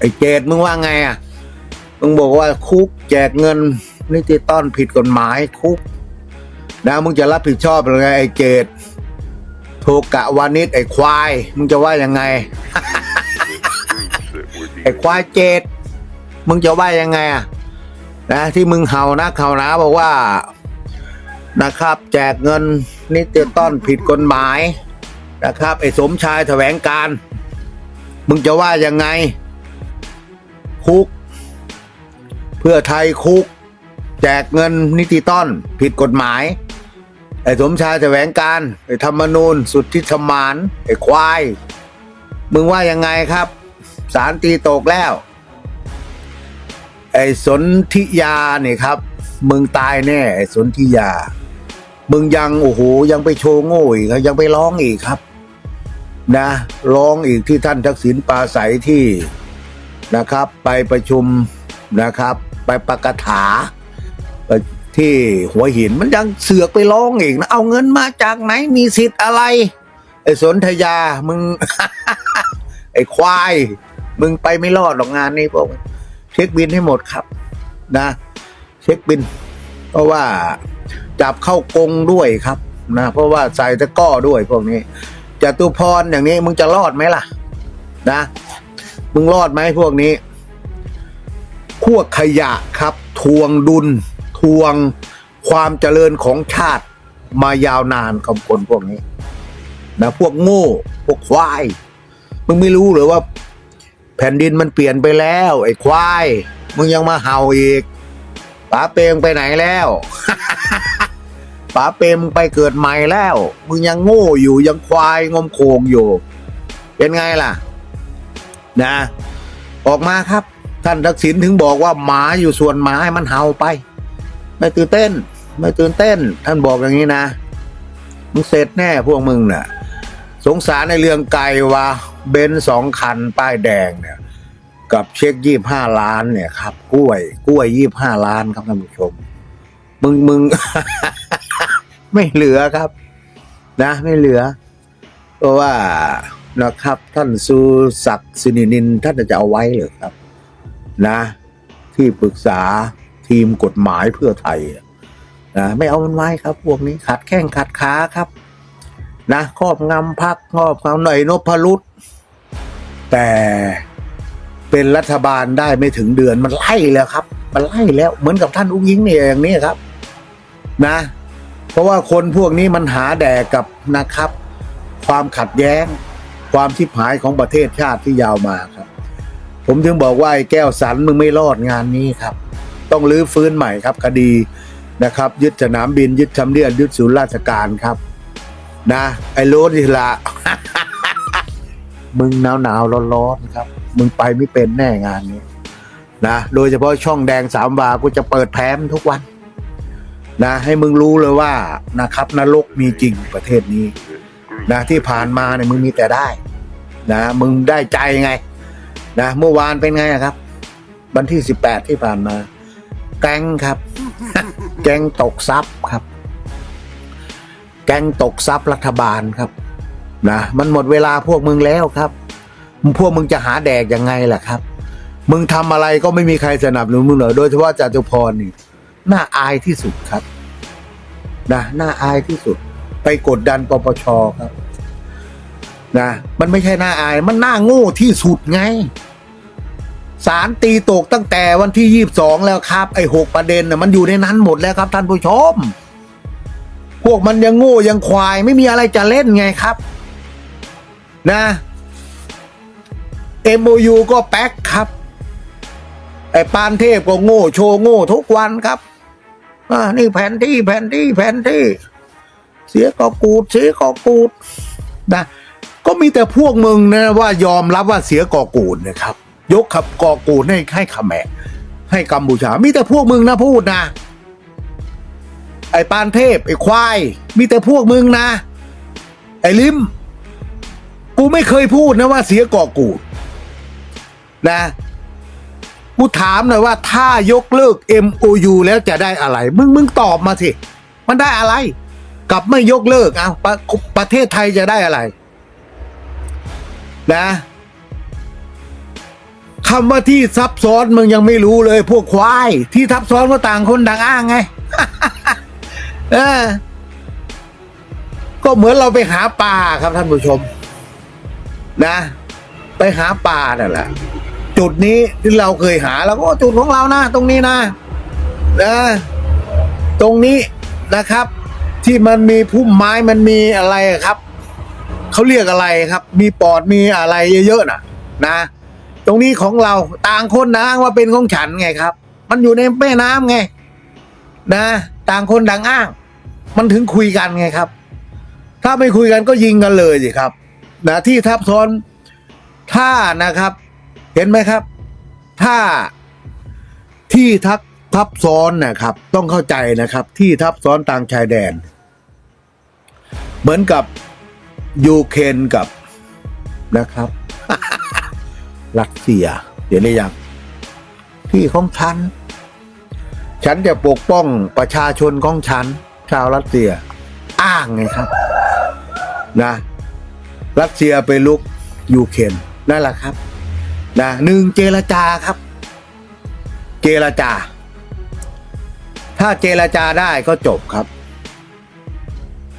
ไอ้เจดมึงว่าไงอะมึงบอกว่าคุกแจกเงินนิติต้อนผิดกฎหมายคุกนะมึงจะรับผิดชอบหรือไงไอ้เจดโทกะวานิชไอ้ควาย มึงจะว่ายังไง ไอ้ควายเจดมึงจะว่ายังไงอะนะที่มึงเห่านะเห่านะบอกว่านะครับ แจกเงินนิติต้อนผิดกฎหมายนะครับ ไอ้สมชายแถวงการ มึงจะว่ายังไง คุก เพื่อไทยคุก แจกเงินนิติต้อน ผิดกฎหมาย ไอ้สมชายแถวงการไอ้ธรรมนูญสุดทธิธรรมาน ไอ้ควาย มึงว่ายังไงครับ สารตีตกแล้ว ไอ้สนธิยาเนี่ยครับ มึงตายแน่ไอ้สนธิยา มึงยังโอ้โหยังไปโชว์โง่อีกยังไปร้องอีกครับ นะร้องอีกที่ท่านทักษิณปราศัยที่ นะครับ ไปประชุมนะครับ ไปประกถาที่หัวหินมันยังเสือกไปร้องอีกนะเอาเงินมาจากไหนมีสิทธิ์อะไร ไอ้สนธยามึง ไอ้ควาย มึงไปไม่รอดหรอกงานนี้พวกเช็คบินให้หมดครับ นะ เช็คบิน เพราะว่าจับเข้ากรงด้วยครับนะเพราะว่าใส่ตะก้อด้วยพวกนี้จตุพรอย่างนี้มึงจะรอดไหมล่ะ นะ มึงรอดไหมพวกนี้ พวกขยะครับ ทวงดุล ทวงความเจริญของชาติมายาวนานกับคนพวกนี้นะพวกโง่ พวกควาย มึงไม่รู้หรือว่า แผ่นดินมันเปลี่ยนไปแล้ว ไอ้ควาย มึงยังมาเห่าอีกป๋าเปรมไปไหนแล้วป๋าเปรมไปเกิดใหม่แล้ว มึงยังโง่อยู่ยังควายงมโคงอยู่ เป็นไงล่ะ นะ ออกมาครับ ท่านทักษิณถึงบอกว่าหมาอยู่ส่วนหมาให้มันเห่าไป ไม่ตื่นเต้น ไม่ตื่นเต้น ท่านบอกอย่างนี้นะมึงเสร็จแน่พวกมึงน่ะ สงสารในเรื่องไก่ว่าเบนสองคันป้ายแดงเนี่ย กับเช็คยี่บห้าล้านเนี่ยครับ กล้วย กล้วยยี่บห้าล้านครับท่านผู้ชม มึงมึง ไม่เหลือครับ นะ ไม่เหลือ เพราะว่า นะครับ ท่านสุศักดิ์สินินินท่านจะเอาไว้เหรอครับ นะ ที่ปรึกษาทีมกฎหมายเพื่อไทยนะไม่เอามันไว้ครับ พวกนี้ขัดแข้งขัดขาครับ นะครอบงำพักครอบงำหน่อยนพรุษแต่เป็นรัฐบาลได้ไม่ถึงเดือนมันไล่แล้วครับ มันไล่แล้วเหมือนกับท่านอุ้งยิงเนี่ยอย่างนี้ครับ นะ เพราะว่าคนพวกนี้มันหาแดกกับนะครับ ความขัดแย้ง ความทิพหายของประเทศชาติที่ยาวมาครับ ผมถึงบอกว่าไอ้แก้วสันมึงไม่รอดงานนี้ครับ ต้องรื้อฟื้นใหม่ครับ คดีนะครับ ยึดสนามบินยึดทำเนียบยึดศูนย์ราชการครับ นะ ไอ้โรสนี่ละมึงหนาวหนาวร้อนร้อนๆครับ มึงไปไม่เป็นแน่งานนี้นะโดยเฉพาะช่องแดงสามวากูจะเปิดแพ้มทุกวันนะให้มึงรู้เลยว่านะครับนรกมีจริงประเทศนี้ นะที่ผ่านมาเนี่ยมึงมีแต่ได้นะมึงได้ใจไงนะเมื่อวานเป็นไงครับ วันที่สิบแปดที่ผ่านมา แก๊งครับ แก๊งตกทรัพย์ครับ แก๊งตกทรัพย์รัฐบาลครับนะมันหมดเวลาพวกมึงแล้วครับพวกมึงจะหาแดกยังไงล่ะครับ มึงทำอะไรก็ไม่มีใครสนับสนุนมึงเลยโดยเฉพาะจตุพรนี่น่าอายที่สุดครับนะน่าอายที่สุด ไปกดดันปปชครับนะมันไม่ใช่น่าอาย มันน่าโง่ที่สุดไงสารตีตกตั้งแต่วันที่ยี่บสองแล้วครับ ไอ้หกประเด็นน่ะมันอยู่ในนั้นหมดแล้วครับท่านผู้ชม พวกมันยังโง่ยังควายไม่มีอะไรจะเล่นไงครับ นะ MOU ก็แป๊กครับ ไอ้ปานเทพก็โง่โชว์โง่ทุกวันครับอ่านี่แผนที่แผนที่แผนที่ เสียก็กูดเสียก็กูดนะก็มีแต่พวกมึงนะว่ายอมรับว่าเสียก่อกูดนะครับ ยกขับก่อกูดให้ให้ขแมะให้กัมพูชา มีแต่พวกมึงนะพูดนะ ไอ้ปานเทพไอ้ควาย มีแต่พวกมึงนะ ไอ้ลิมกูไม่เคยพูดนะว่าเสียก่อกูดนะกูถามหน่อยว่าถ้ายกเลิก MOU แล้วจะได้อะไร มึงมึงตอบมาสิมันได้อะไร กับไม่ยกเลิกเอาประประเทศไทยจะได้อะไร นะคำว่าที่ซับซ้อนมึงยังไม่รู้เลย พวกควาย ที่ทับซ้อนก็ต่างคนต่างอ้างไงเออก็เหมือนเราไปหาปลาครับท่านผู้ชม นะ ไปหาปลานั่นแหละจุดนี้ที่เราเคยหาแล้วก็จุดของเรานะตรงนี้นะนะตรงนี้นะครับ ที่มันมีพุ่มไม้มันมีอะไรครับเขาเรียกอะไรครับ มีปอดมีอะไรเยอะๆน่ะ นะ ตรงนี้ของเราต่างคนนะอ้างว่าเป็นของฉันไงครับ มันอยู่ในแม่น้ำไง นะ ต่างคนต่างอ้าง มันถึงคุยกันไงครับ ถ้าไม่คุยกันก็ยิงกันเลยสิครับนะที่ทับซ้อนถ้านะครับ เห็นไหมครับ ถ้าที่ทับ ทับซ้อนนะครับ ต้องเข้าใจนะครับ ที่ทับซ้อนต่างชายแดน เหมือนกับยูเครนกับนะครับรัสเซีย เดี๋ยวนี้ยังที่ของฉัน ฉันจะปกป้องประชาชนของฉัน ชาวรัสเซีย อ้างไงครับ นะ รัสเซียไปลุกยูเครนนั่นแหละครับ นะหนึ่งเจรจาครับ เจรจา ถ้าเจรจาได้ก็จบครับ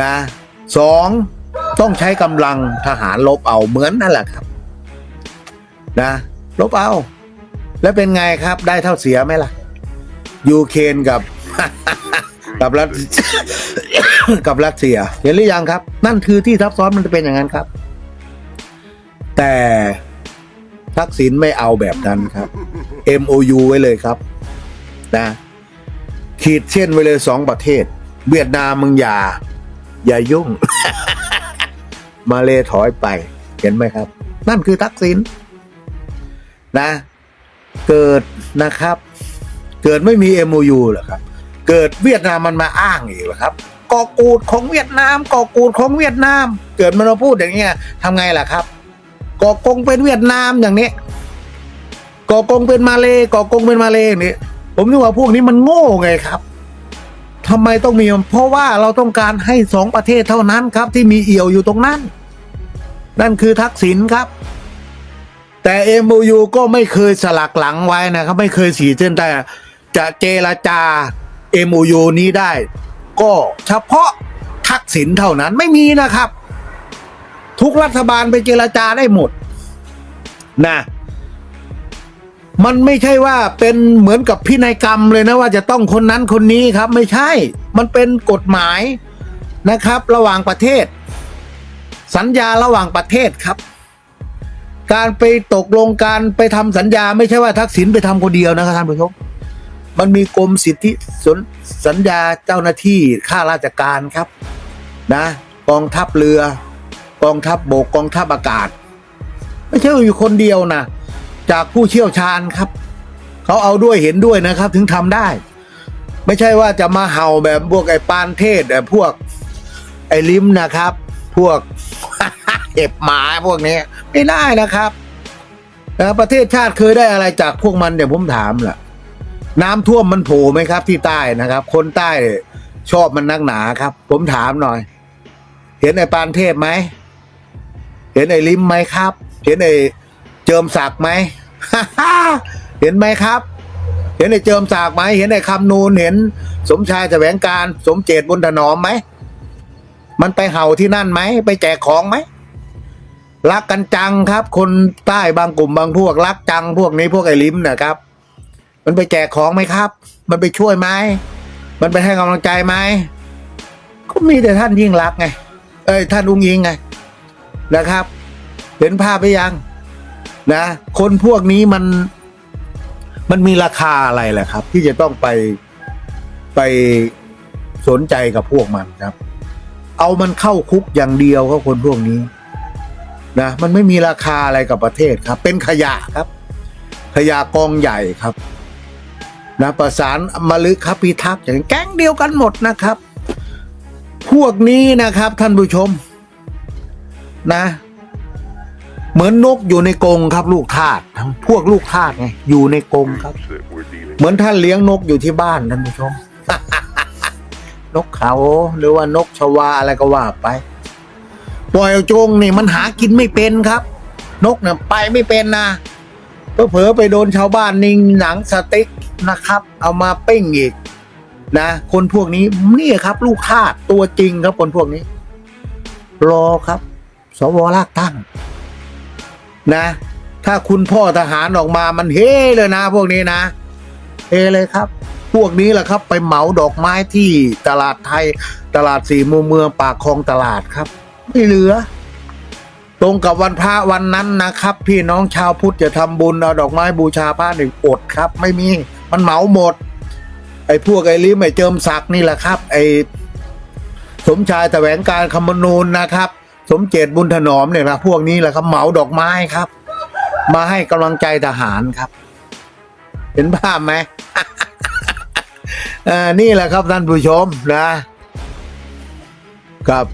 นะสองต้องใช้กำลังทหารลบเอาเหมือนนั่นแหละครับ นะลบเอา แล้วเป็นไงครับได้เท่าเสียไหมล่ะ ยูเครนกับ กับรัสกับรัสเซียเห็นหรือยังครับ นั่นคือที่ทับซ้อนมันจะเป็นอย่างนั้นครับ แต่ทักษิณไม่เอาแบบนั้นครับ MOU ไว้เลยครับ นะ ขีดเส้นไว้เลยสองประเทศ เวียดนามมึงอย่า อย่ายุ่ง มาเลถอยไป เห็นไหมครับ นั่นคือทักษิณนะ เกิดนะครับ เกิดไม่มี MOU เหรอครับ เกิดเวียดนามมันมาอ้างอีกเหรอครับกอกูดของเวียดนามกอกูดของเวียดนาม เกิดมันมาพูดอย่างเงี้ยทำไงล่ะครับกอกงเป็นเวียดนามอย่างนี้กอกงเป็นมาเลกอกงเป็นมาเลอย่างนี้ ผมนึกว่าพวกนี้มันโง่ไงครับทำไมต้องมีเพราะว่าเราต้องการให้สองประเทศเท่านั้นครับ ที่มีเอี่ยวอยู่ตรงนั้น นั่นคือทักษิณครับ แต่ MOU ก็ไม่เคยสลักหลังไว้นะครับ ไม่เคยสีเส้นใต้จะเจรจา MOU นี้ได้ ก็เฉพาะทักษิณเท่านั้นไม่มีนะครับ ทุกรัฐบาลไปเจรจาได้หมด นะ มันไม่ใช่ว่าเป็นเหมือนกับพินัยกรรมเลยนะว่าจะต้องคนนั้นคนนี้ครับ ไม่ใช่ มันเป็นกฎหมายนะครับ ระหว่างประเทศ สัญญาระหว่างประเทศครับ การไปตกลงการไปทำสัญญา ไม่ใช่ว่าทักษิณไปทำคนเดียวนะครับท่านผู้ชมมันมีกรมสิทธิสนสัญญาเจ้าหน้าที่ข้าราชการครับนะกองทัพเรือ กองทัพบบกกองทัพอากาศ ไม่ใช่อยู่คนเดียวนะ จากผู้เชี่ยวชาญครับ เขาเอาด้วยเห็นด้วยนะครับ ถึงทำได้ ไม่ใช่ว่าจะมาเห่าแบบพวกไอ้ปานเทศแบบพวกไอ้ลิมนะครับ พวกเห็บหมาพวกนี้ไม่ได้นะครับนะประเทศชาติเคยได้อะไรจากพวกมันเดี๋ยวผมถามล่ะ น้ำท่วมมันโผล่ไหมครับ ที่ใต้นะครับ คนใต้ชอบมันนักหนาครับ ผมถามหน่อย เห็นไอ้ปานเทพไหม เห็นไอ้ลิมไหมครับ เห็นไอ้ เจิมศักดิ์ไหมเห็นไหมครับ เห็นไอ้เจิมศักดิ์ไหมเห็นไอ้คำนูนเห็น สมชายแสวงการสมเจตบุญถนอมไหมมันไปเห่าที่นั่นไหมไปแจกของไหมรักกันจังครับ คนใต้บางกลุ่มบางพวกรักจังพวกนี้พวกไอ้ลิมนะครับ มันไปแจกของไหมครับ มันไปช่วยไหมมันไปให้กำลังใจไหมก็มีแต่ท่านยิ่งรักไง เอ้ยท่านอุ้งยิงไงนะครับ เห็นภาพไปยัง นะ คนพวกนี้มันมันมีราคาอะไรแหละครับ ที่จะต้องไปไปสนใจกับพวกมันครับ เอามันเข้าคุกอย่างเดียวก็คนพวกนี้นะมันไม่มีราคาอะไรกับประเทศครับ เป็นขยะครับ ขยะกองใหญ่ครับนะประสานมลึกครับพิทักษ์อย่างแก๊งเดียวกันหมดนะครับ พวกนี้นะครับท่านผู้ชม นะ เหมือนนกอยู่ในกรงครับ ลูกทาสพวกลูกทาสไงอยู่ในกรงครับ เหมือนท่านเลี้ยงนกอยู่ที่บ้านท่านผู้ชม นกเขาหรือว่านกชวาอะไรก็ว่าไปปล่อยจงนี่มันหากินไม่เป็นครับ นกเนี่ยไปไม่เป็นนะเผลอไปโดนชาวบ้านนิงหนังสติ๊กนะครับ เอามาปิ้งอีกนะคนพวกนี้นี่ครับ ลูกทาสตัวจริงครับคนพวกนี้ รอครับ สวลากตั้ง นะ ถ้าคุณพ่อทหารออกมามันเฮเลยนะ พวกนี้นะเฮเลยครับ พวกนี้แหละครับ ไปเหมาดอกไม้ที่ตลาดไทย ตลาดสี่มุมเมืองปากคลองตลาดครับ ไม่เหลือ ตรงกับวันพระวันนั้นนะครับ พี่น้องชาวพุทธจะทำบุญเอาดอกไม้บูชาพระหนึ่งอดครับ ไม่มีมันเหมาหมด ไอ้พวกไอ้ลิมไอ้เจิมศักดิ์นี่แหละครับ ไอ้สมชายแสวงการคำมนูนนะครับ สมเจตบุญถนอมเนี่ยนะพวกนี้แหละครับเหมาดอกไม้ครับ มาให้กำลังใจทหารครับ เห็นภาพไหม อ่อนี่แหละครับท่านผู้ชมนะ กับ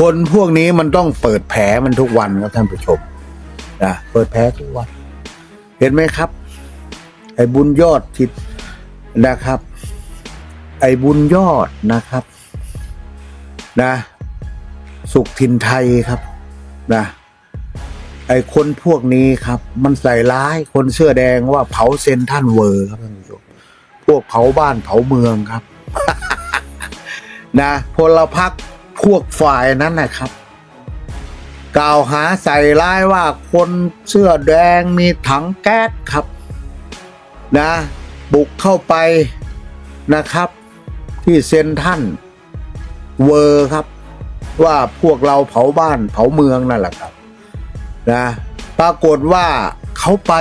คนพวกนี้มันต้องเปิดแผลมันทุกวันครับท่านผู้ชมนะเปิดแผลทุกวัน เห็นไหมครับ ไอ้บุญยอดทิศนะครับ ไอ้บุญยอดนะครับ นะ สุขทินไทยครับนะไอ้คนพวกนี้ครับ มันใส่ร้ายคนเสื้อแดงว่าเผาเซนท่านเวอร์ครับท่านผู้ชมพวกเผาบ้านเผาเมืองครับ นะพลพรรคพวกฝ่ายนั้นนะครับ กล่าวหาใส่ร้ายว่าคนเสื้อแดงมีถังแก๊สครับ นะ บุกเข้าไปนะครับ ที่เซนทรันเวอร์ครับ ว่าพวกเราเผาบ้านเผาเมืองนั่นแหละครับนะปรากฏว่าเขาไป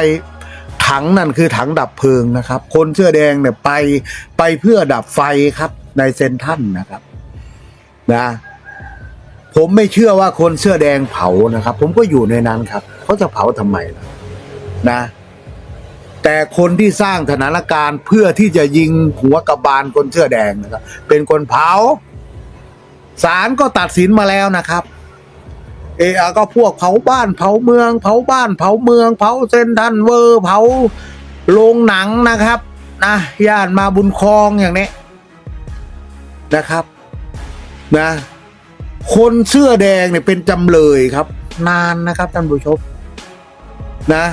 ถังนั่นคือถังดับเพลิงนะครับ คนเสื้อแดงเนี่ยไปไปเพื่อดับไฟครับในเซนทันนะครับนะผมไม่เชื่อว่าคนเสื้อแดงเผานะครับ ผมก็อยู่ในนั้นครับเขาจะเผาทำไมล่ะนะ แต่คนที่สร้างสถานการณ์เพื่อที่จะยิงหัวกระบาลคนเสื้อแดงนะครับเป็นคนเผา ศาลก็ตัดสินมาแล้วนะครับ เออก็พวกเผาบ้านเผาเมือง เผาบ้านเผาเมือง เผาเซนทันเวอร์ เผาโรงหนังนะครับนะย่านมาบุญคลองอย่างนี้นะครับนะคนเสื้อแดงเนี่ยเป็นจำเลยครับ นานนะครับท่านผู้ชมนะ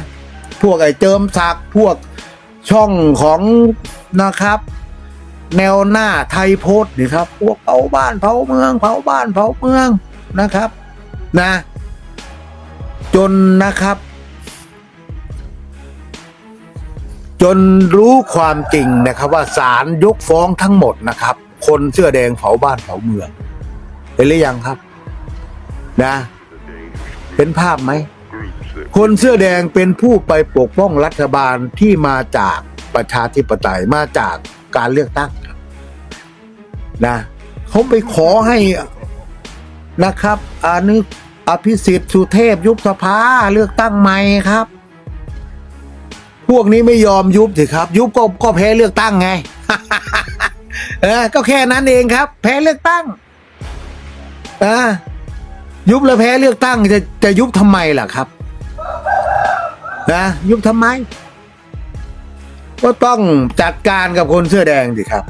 พวกไอ้เจิมศักดิ์พวกช่องของนะครับ แนวหน้าไทยโพสต์นี่ครับ พวกเผาบ้านเผาเมือง เผาบ้านเผาเมืองนะครับนะ จนนะครับ จนรู้ความจริงนะครับ ว่าศาลยกฟ้องทั้งหมดนะครับ คนเสื้อแดงเผาบ้านเผาเมืองเห็นหรือยังครับ นะเห็นภาพไหมคนเสื้อแดงเป็นผู้ไปปกป้องรัฐบาลที่มาจากประชาธิปไตยมาจาก การเลือกตั้งนะเขาไปขอให้นะครับอานึกอภิสิทธิ์สุเทพยุบสภาเลือกตั้งใหม่ครับ พวกนี้ไม่ยอมยุบสิครับ ยุบก็ก็แพ้เลือกตั้งไงเออก็แค่นั้นเองครับ แพ้เลือกตั้งอ่ายุบแล้วแพ้เลือกตั้งจะจะยุบทำไมล่ะครับนะยุบทำไม ก็ต้องจัดการกับคนเสื้อแดงสิครับ